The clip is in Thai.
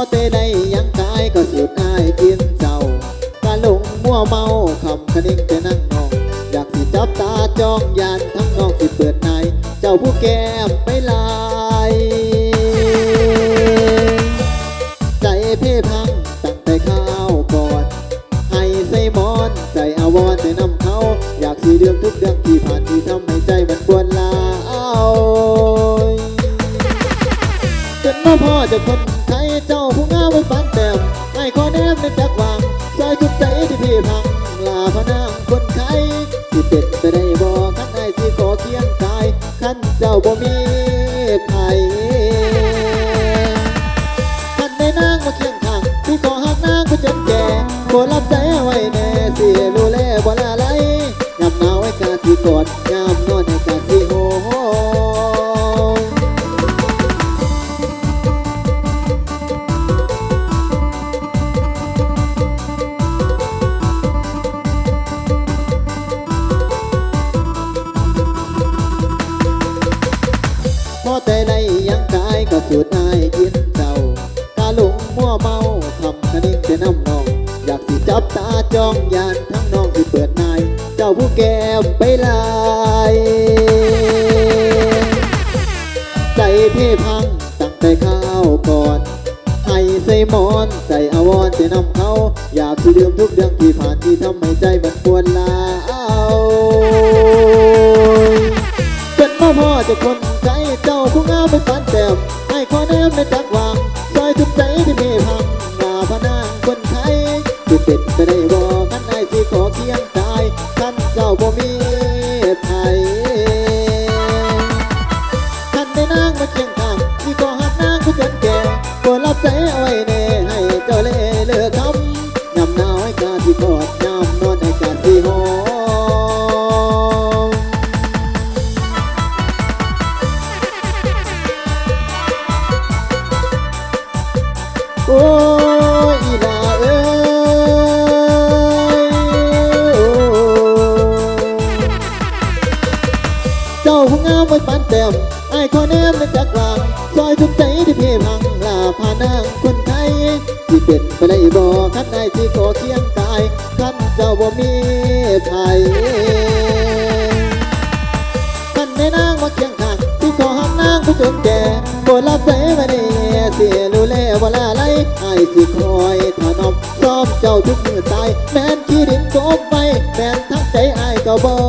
อเตได้ยังกายก็สุดอายกินเจ้ากะหลงมัวเมาคำคนิ่งแต่นั่งนอง อยากสิจับตาจ้องยานทั้งนองสิเปิดนายเจ้าผู้แก้มไปลาย ใจเพ่พังตั้งแต่ข้าวก่อน ให้ใส่หมอนใจอาวรแต่นำเขาอยากสีเดือมทุกเรื่องที่ผ่านที่ทำให้ใจมันปวนลาจนมาพ่อจะคน ขอแนมในจักวางซอยจุดใจที่พี่พังลาพนางคนไทยที่เป็นไปได้บ่ขันไอ้สิขอเคียงกายขันเจ้าบ่มีไผท่านได้นางมาเคียงข้างที่ขอหักนางผู้จนแก่โปรดรับใจไว้แน่สิรู้แลบ่ละไหลยามหนาวให้กาสิกอด ก็สูดอายกินเจ้ากาหลงมัวเมาทำคะนิ่งแต่น้ำนอง อยากสิจับตาจ้องยานทั้งน้องที่เปิดนาย เจ้าผู้แก้มไปลายใจพี่พังตั้งแต่ข้าวก่อนให้ใส่หมอนใจอาวรณ์แต่นำเขา อยากสิดื่มทุกเรื่องที่ผ่านที่ทำให้ใจมันปวนลาวเป็นพ่อพ่อจะคน ให้ขอแนมในจักวางซอยทุกใจที่พี่พังลาพนางคนไทยที่เป็นไปได้บ่ขันไอ้สิขอเคียงกายขันเจ้าบ่มีไทยท่านได้นางมาเคียงข้างที่ก็หักนางผู้จนแก่โปรดรับใจเอาไว้แน่ให้เจ้าเล่เลือกคำยำหนาวให้กาที่กอด โอ้อีลาเอ้เจ้าผู้งามไว้ปานแต้มไอ้ขอแนมในจักรวางซอยทุกใจที่เพี่พังลาพานางคนไทยที่เป็นไปได้บ่คันไอ้ายสิขอเคียงกายคันเจ้าบ่มีไผคันแม่นางมาเคียงข้างที่ขอหักนางผู้จนแก่โปรดรับใจไว้ในเสียรู้แลว่าลา ไอ้ายสิคอยถนอมซ้อมเจ้าทุกมือตายแม้นขี้ดินกบไปแม้นทั้งใจไอ้ายก็บ่